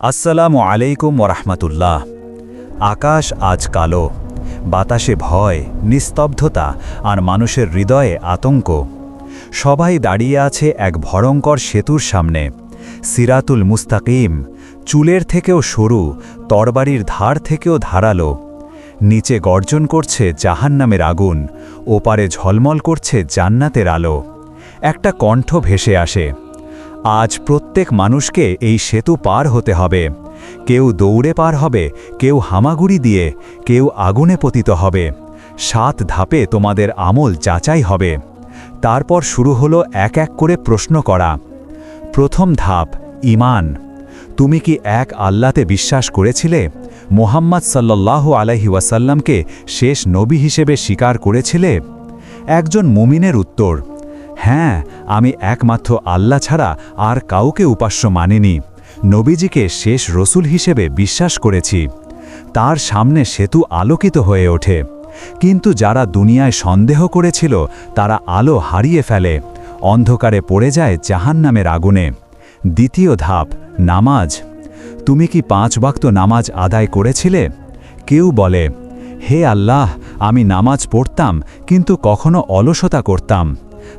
আসসালামু আলাইকুম ওরহমতুল্লাহ। আকাশ আজ কালো, বাতাসে ভয়, নিস্তব্ধতা আর মানুষের হৃদয়ে আতঙ্ক। সবাই দাঁড়িয়ে আছে এক ভয়ঙ্কর সেতুর সামনে। সিরাতুল মুস্তাকিম, চুলের থেকেও সরু, তরবারির ধার থেকেও ধারালো। নিচে গর্জন করছে জাহান্নামের আগুন, ওপারে ঝলমল করছে জান্নাতের আলো। একটা কণ্ঠ ভেসে আসে। আজ প্রত্যেক মানুষকে এই সেতু পার হতে হবে। কেউ দৌড়ে পার হবে, কেউ হামাগুড়ি দিয়ে, কেউ আগুনে পতিত হবে। সাত ধাপে তোমাদের আমল যাচাই হবে। তারপর শুরু হলো এক এক করে প্রশ্ন করা। প্রথম ধাপ ইমান তুমি কি এক আল্লাতে বিশ্বাস করেছিলে? মোহাম্মদ সাল্লাহ আলাহি ওয়াসাল্লামকে শেষ নবী হিসেবে স্বীকার করেছিলে? একজন মুমিনের উত্তর হ্যাঁ আমি একমাত্র আল্লাহ ছাড়া আর কাউকে উপাস্য মানিনি। নবীজিকে শেষ রসুল হিসেবে বিশ্বাস করেছি। তার সামনে সেতু আলোকিত হয়ে ওঠে। কিন্তু যারা দুনিয়ায় সন্দেহ করেছিল, তারা আলো হারিয়ে ফেলে। অন্ধকারে পড়ে যায় জাহান্নামের আগুনে। দ্বিতীয় ধাপ, নামাজ। তুমি কি পাঁচ বাক্ত নামাজ আদায় করেছিলে? কেউ বলে, হে আল্লাহ, আমি নামাজ পড়তাম, কিন্তু কখনো অলসতা করতাম।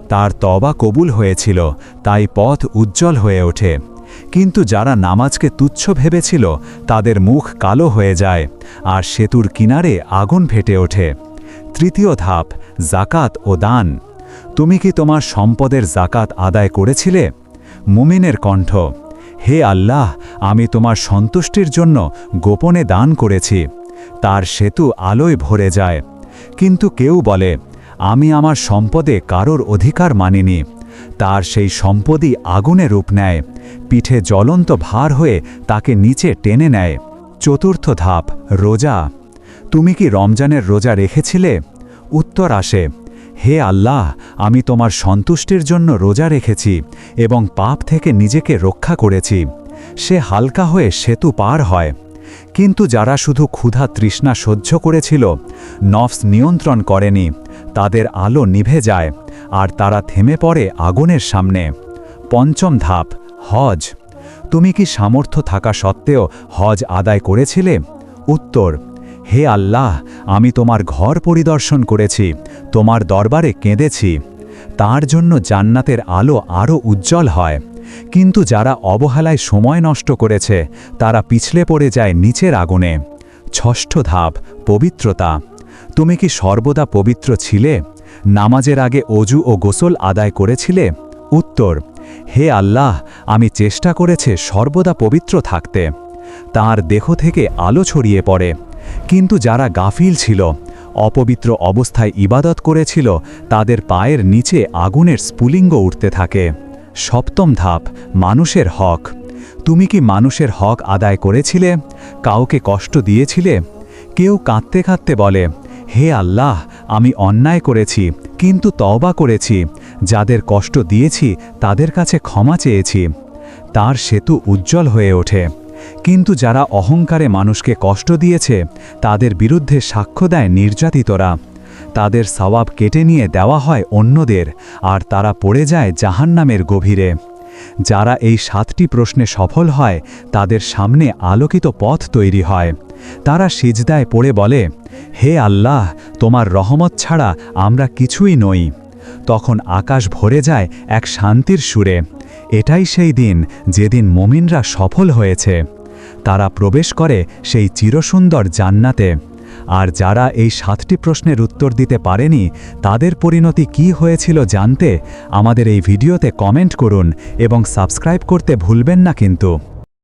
তার তবা কবুল হয়েছিল, তাই পথ উজ্জ্বল হয়ে ওঠে। কিন্তু যারা নামাজকে তুচ্ছ ভেবেছিল, তাদের মুখ কালো হয়ে যায় আর সেতুর কিনারে আগুন ফেটে ওঠে। তৃতীয় ধাপ জাকাত ও দান। তুমি কি তোমার সম্পদের জাকাত আদায় করেছিলে? মুমিনের কণ্ঠ, হে আল্লাহ, আমি তোমার সন্তুষ্টির জন্য গোপনে দান করেছি। তার সেতু আলোয় ভরে যায়। কিন্তু কেউ বলে আমি আমার সম্পদে কারোর অধিকার মানিনি। তার সেই সম্পদই আগুনে রূপ নেয়। পিঠে জ্বলন্ত ভার হয়ে তাকে নিচে টেনে নেয়। চতুর্থ ধাপ, রোজা। তুমি কি রমজানের রোজা রেখেছিলে? উত্তর আসে, হে আল্লাহ, আমি তোমার সন্তুষ্টির জন্য রোজা রেখেছি এবং পাপ থেকে নিজেকে রক্ষা করেছি। সে হালকা হয়ে সেতু পার হয়। কিন্তু যারা শুধু ক্ষুধা তৃষ্ণা সহ্য করেছিল, নফস নিয়ন্ত্রণ করেনি। তাদের আলো নিভে যায়, আর তারা থেমে পড়ে আগুনের সামনে। পঞ্চম ধাপ, হজ। তুমি কি সামর্থ্য থাকা সত্ত্বেও হজ আদায় করেছিলে? উত্তর, হে আল্লাহ, আমি তোমার ঘর পরিদর্শন করেছি, তোমার দরবারে কেঁদেছি। তার জন্য জান্নাতের আলো আরও উজ্জ্বল হয়। কিন্তু যারা অবহেলায় সময় নষ্ট করেছে, তারা পিছলে পড়ে যায় নিচের আগুনে। ষষ্ঠ ধাপ, পবিত্রতা। তুমি কি সর্বদা পবিত্র ছিলে? নামাজের আগে অজু ও গোসল আদায় করেছিলে? উত্তর, হে আল্লাহ, আমি চেষ্টা করেছে সর্বদা পবিত্র থাকতে। তার দেহ থেকে আলো ছড়িয়ে পড়ে। কিন্তু যারা গাফিল ছিল, অপবিত্র অবস্থায় ইবাদত করেছিল, তাদের পায়ের নিচে আগুনের স্পুলিঙ্গ উঠতে থাকে। সপ্তম ধাপ, মানুষের হক। তুমি কি মানুষের হক আদায় করেছিলে? কাউকে কষ্ট দিয়েছিলে? কেউ কাঁদতে কাঁদতে বলে হে আল্লাহ, আমি অন্যায় করেছি, কিন্তু তওবা করেছি। যাদের কষ্ট দিয়েছি, তাদের কাছে ক্ষমা চেয়েছি। তার সেতু উজ্জ্বল হয়ে ওঠে। কিন্তু যারা অহংকারে মানুষকে কষ্ট দিয়েছে, তাদের বিরুদ্ধে সাক্ষ্য দেয় নির্যাতিতরা। তাদের সওয়াব কেটে নিয়ে দেওয়া হয় অন্যদের, আর তারা পড়ে যায় জাহান্নামের গভীরে। যারা এই সাতটি প্রশ্নে সফল হয়, তাদের সামনে আলোকিত পথ তৈরি হয়। তারা সিজদায় পড়ে বলে, হে আল্লাহ, তোমার রহমত ছাড়া আমরা কিছুই নই। তখন আকাশ ভরে যায় এক শান্তির সুরে। এটাই সেই দিন যেদিন মমিনরা সফল হয়েছে। তারা প্রবেশ করে সেই চিরসুন্দর জান্নাতে। আর যারা এই সাতটি প্রশ্নের উত্তর দিতে পারেনি, তাদের পরিণতি কি হয়েছিল জানতে আমাদের এই ভিডিওতে কমেন্ট করুন এবং সাবস্ক্রাইব করতে ভুলবেন না কিন্তু।